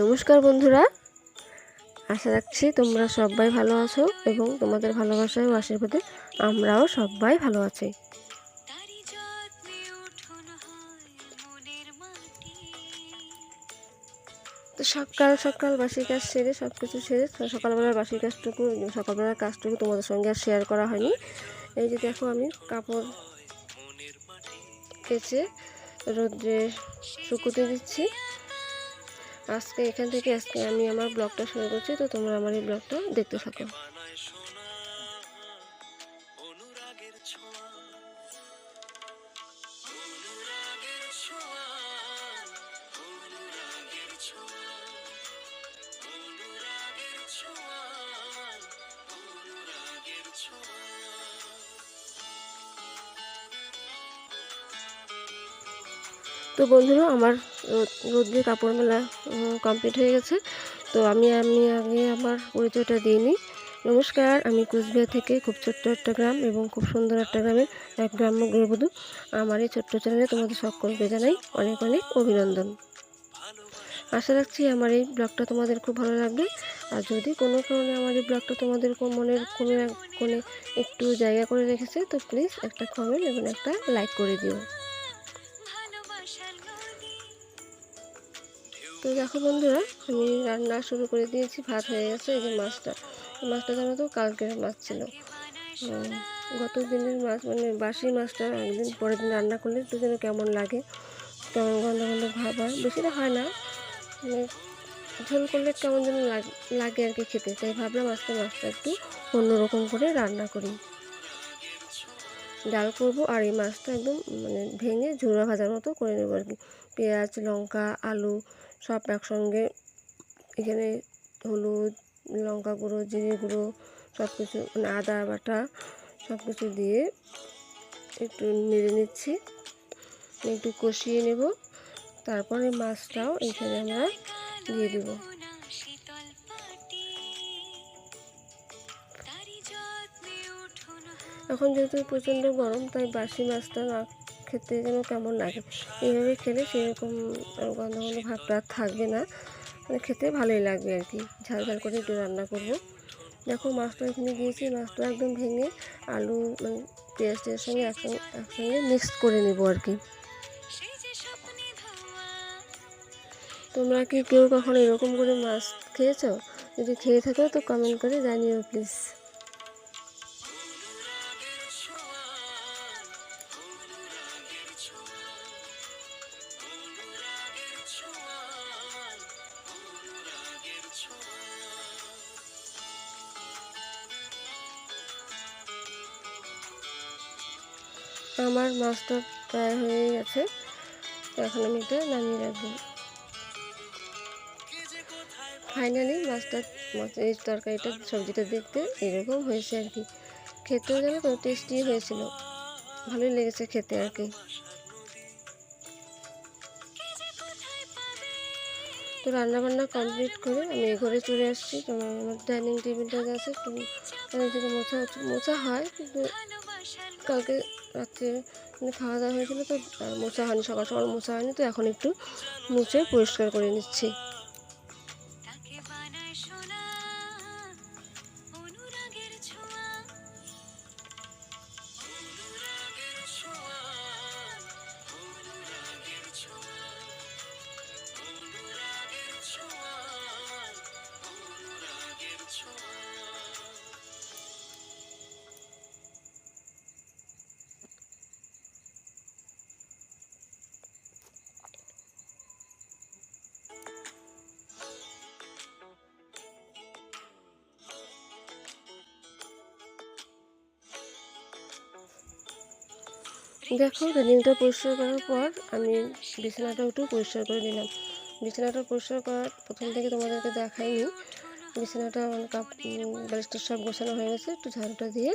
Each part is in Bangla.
নমস্কার বন্ধুরা। আশা রাখছি তোমরা সবাই ভালো আছো এবং তোমাদের ভালোবাসায় ও আশীর্বাদে আমরাও সবাই ভালো আছি। তো সকাল সকাল বাসির কাজ সেরে সব কিছু সেরে সকালবেলার বাসির কাজটুকু, সকালবেলার কাজটুকু তোমাদের সঙ্গে আর শেয়ার করা হয়নি। এই যে দেখো আমি কাপড় কেচে রোদ্রে শুকোতে দিচ্ছি। আজকে এখান থেকে আজকে আমি আমার ব্লগটা শুরু করছি, তো তোমরা আমার এই ব্লগটা দেখতে থাকো। তো বন্ধুরা, আমার রোদ- রোদ্রে কাপড় মেলা কমপ্লিট হয়ে গেছে। তো আমি আমি আগে আমার পরিচয়টা দিয়ে নিই। নমস্কার, আমি কুচবিহার থেকে, খুব ছোট্ট একটা গ্রাম এবং খুব সুন্দর একটা গ্রামের এক গ্রাম্য গৃহবধূ। আমার এই ছোট্ট চ্যানেলে তোমাদের সকলকে জানাই অনেক অনেক অভিনন্দন। আশা রাখছি আমার এই ব্লগটা তোমাদের খুব ভালো লাগবে। আর যদি কোনো কারণে আমার এই ব্লগটা তোমাদের মনের কোনো এক কোণে একটু জায়গা করে রেখেছে, তো প্লিজ একটা কমেন্ট এবং একটা লাইক করে দিও। তো দেখো বন্ধুরা, আমি রান্না শুরু করে দিয়েছি, ভাত হয়ে গেছে, এই যে মাছটা। মাছটা জানো তো কালকের মাছ ছিল। গত দিনের মাছ মানে বাসি মাছটা একদিন পরের দিন রান্না করলে একটু যেন কেমন লাগে, কেমন গন্ধ গন্ধ ভাব হয়। বেশিটা হয় না মানে ঝোল করলে কেমন যেন লাগ- লাগে আর কি খেতে। তাই ভাবলাম আজকে মাছটা একটু অন্যরকম করে রান্না করি। ডাল করব আর এই মাছটা একদম মানে ভেঙে ঝুড়া ভাজার মতো করে নেব আর কি। পেঁয়াজ, লঙ্কা, আলু সব একসঙ্গে এখানে হলুদ, লঙ্কা গুঁড়ো, জিরে গুঁড়ো সব কিছু মানে আদা বাটা সব কিছু দিয়ে একটু নেড়ে নিচ্ছি। একটু কষিয়ে নেব। তারপরে মাছটাও এখানে আমরা দিয়ে দেবো। এখন যেহেতু প্রচণ্ড গরম, তাই বাসি মাছটা না খেতে যেন কেমন লাগে। এইভাবে খেলে সেরকম গন্ধ গন্ধ ভাবটা থাকবে না। মানে খেতে ভালোই লাগবে আর কি। ঝাল ঝাল করে একটু রান্না করব। দেখো মাছটা এখানে দিয়েছি, মাছটা একদম ভেঙে আলু মানে পেঁয়াজ টেয়ার সঙ্গে একসঙ্গে একসঙ্গে মিক্স করে নেব আর কি। তোমরা কি কেউ কখনো এরকম করে মাছ খেয়েছো? যদি খেয়ে থাকো তো কমেন্ট করে জানিও প্লিজ আমার মাছটা প্রায় হয়ে গেছে। এখন আমি এটা নামিয়ে রাখব। ফাইনালি মাছটা মাছ এই তরকারিটা, সবজিটা দেখতে এরকম হয়েছে আর কি। খেতেও যেন টেস্টি হয়েছিল। ভালোই লেগেছে খেতে আর কি। তো রান্না বান্না কমপ্লিট করে আমি এ ঘরে চলে আসছি। তোমার আমার ডাইনিং টেবিলটা আছে একটু থেকে মোছা মোছা হয় কিন্তু কালকে রাত্রে মানে খাওয়া দাওয়া হয়েছিলো তো মোছা হয়নি, সকাল সকাল মোছা হয়নি, তো এখন একটু মুছে পরিষ্কার করে নিচ্ছি। দেখো, রেলিংটা পরিষ্কার করার পর আমি বিছানাটা একটু পরিষ্কার করে নিলাম। বিছানাটা পরিষ্কার করার প্রথম থেকে তোমাদেরকে দেখাইনি। বিছানাটা মানে কাপ ব্যালিস্টার সব গোছানো হয়ে গেছে, একটু ঝাড়ুটা দিয়ে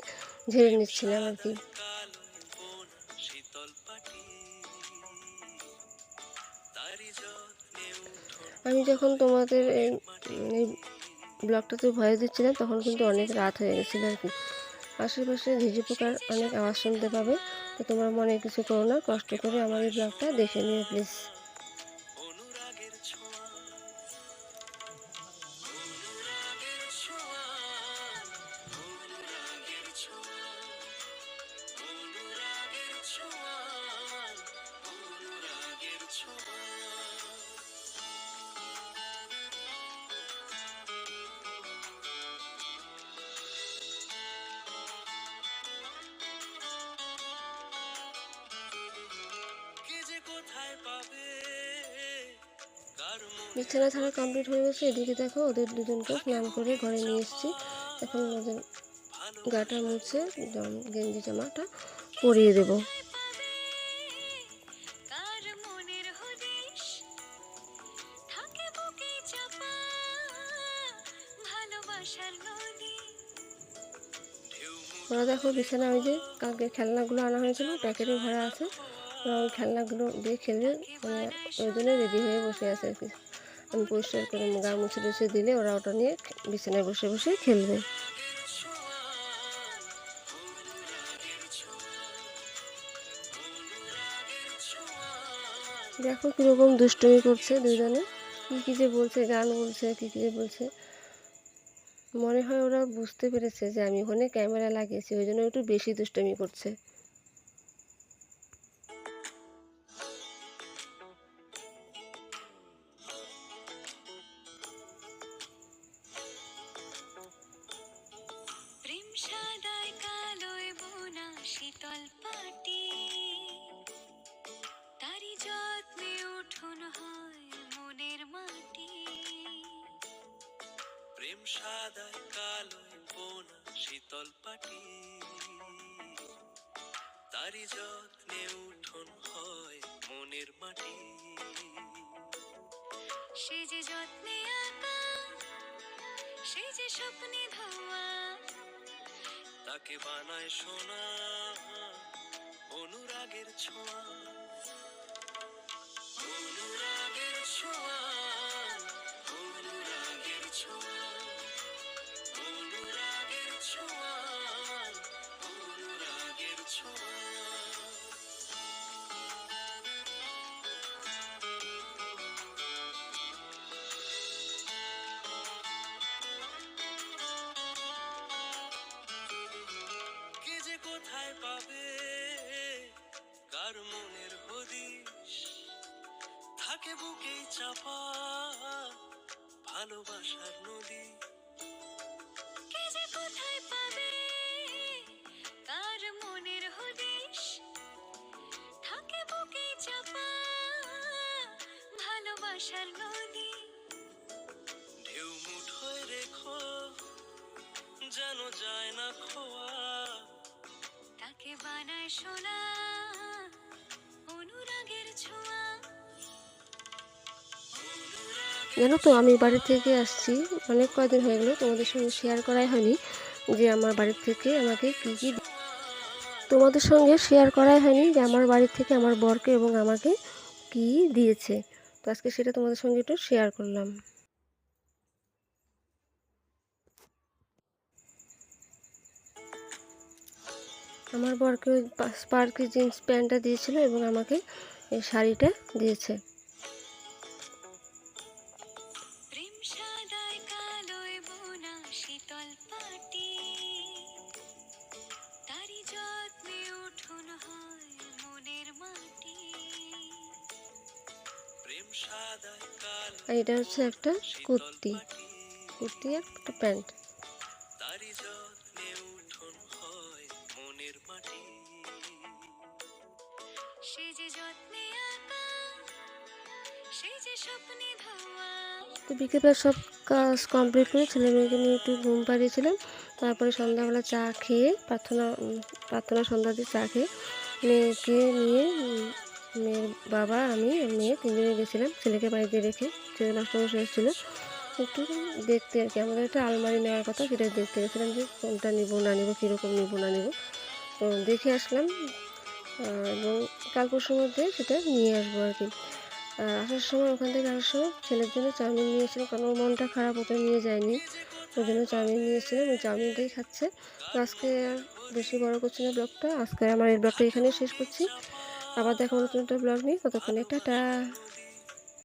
ঝেড়ে নিচ্ছিলাম আর কি। আমি যখন তোমাদের এই এই ব্লগটাতে ভয়েস দিচ্ছিলাম, তখন কিন্তু অনেক রাত হয়ে গেছিল আর কি। আশেপাশে ঝিঝি পোকার অনেক আওয়াজ শুনতে পাবে। তো তোমরা মনে কিছু করো না কষ্ট করে আমার এই ব্লগটা দেখে নিও প্লিজ বিছানা ছাড়া কমপ্লিট হয়ে গেছে। এদিকে দেখো ওদের দুজনকে স্নান করে ঘরে নিয়ে এসেছি। এখন ওদের গাটা মুছে গেঞ্জি জামাটা পরিয়ে দেবো। ওরা দেখো বিছানা ওই যে কালকে খেলনাগুলো আনা হয়েছিল প্যাকেটে ভরা আছে। ওরা ওই খেলনাগুলো দিয়ে খেলে মানে ওই জন্য রেডি হয়ে বসে আছে আর কি। আমি পরিষ্কার করে গা মুছে টুছে দিলে ওরা ওটা নিয়ে বিছানায় বসে বসে খেলবে। দেখো কীরকম দুষ্টুমি করছে দুজনে কী কী যে বলছে, গান বলছে, কী কী যে বলছে। মনে হয় ওরা বুঝতে পেরেছে যে আমি ওখানে ক্যামেরা লাগিয়েছি, ওই জন্য একটু বেশি দুষ্টমি করছে। সাদায় কালোয় বোনা শীতল পাটি তারি যত্নে উঠোন হয় মনের মাটি। সে যে যত্নে আঁকা সে যে স্বপ্নে ধোয়া তাকে বানায় সোনা অনুরাগের ছোঁয়া। বুকেই চাপা ভালোবাসার নদী। কে যে কোথায় পাবে? কার মনের হদিশ? থাকে বুকে চাপা ভালোবাসার নদী। ঢেউ মুঠোয় রেখো যেন যায় না খোয়া। তাকে বানায় সোনা অনুরাগের ছোঁয়া। জানো তো, আমি বাড়ি থেকে আসছি, অনেক কয়দিন হয়ে গেলো তোমাদের সঙ্গে শেয়ার করাই হয়নি যে আমার বাড়ির থেকে আমাকে কী কী তোমাদের সঙ্গে শেয়ার করাই হয়নি যে আমার বাড়ির থেকে আমার বরকে এবং আমাকে কী দিয়েছে। তো আজকে সেটা তোমাদের সঙ্গে একটু শেয়ার করলাম। আমার বরকে স্পার্কি জিন্স প্যান্টটা দিয়েছিল এবং আমাকে এই শাড়িটা দিয়েছে। যত্নে উঠুন হয় মনের মাটি। প্রেম সাদায় কালো আর এটা হচ্ছে একটা কুর্তি। কুর্তি আর একটা প্যান্ট। তারি যত্নে উঠোন হয় মনের মাটি। সে যে যত্নে আঁকা সে যে স্বপ্নে ধোয়া। তো বিকেলবেলা সব কাজ কমপ্লিট করে ছেলে মেয়েকে নিয়ে একটু ঘুম পাড়িয়েছিলাম। তারপরে সন্ধ্যাবেলা চা খেয়ে প্রার্থনা প্রার্থনা সন্ধ্যা দিয়ে চা খেয়ে মেয়েকে নিয়ে, মেয়ের বাবা, আমি, মেয়ে তিনজনে গেছিলাম ছেলেকে বাড়িতে রেখে। ছেলে মাস্টারমশাই এসেছিল। একটু দেখতে আর কি। আমাদের একটা আলমারি নেওয়ার কথা সেটা দেখতে গেছিলাম যে কোনটা নিবো, না নিবো, কীরকম নিবো, না নিবো। তো দেখে আসলাম এবং কাল পরশুর মধ্যে সেটা নিয়ে আসব আর কি। আসার সময় ওখান থেকে আসার সময় ছেলের জন্য চাউমিন নিয়েছিলাম, কারণ ওর মনটা খারাপ, ওটা নিয়ে যায়নি। ওই জন্য চাউমিন নিয়েছিলাম ওই চাউমিনটাই খাচ্ছে। তো আজকে বেশি বড় করছি না ব্লগটা, আজকে আমার এই ব্লগটা এখানেই শেষ করছি। আবার দেখো নতুন একটা ব্লগ নিয়ে, ততক্ষণে টাটা।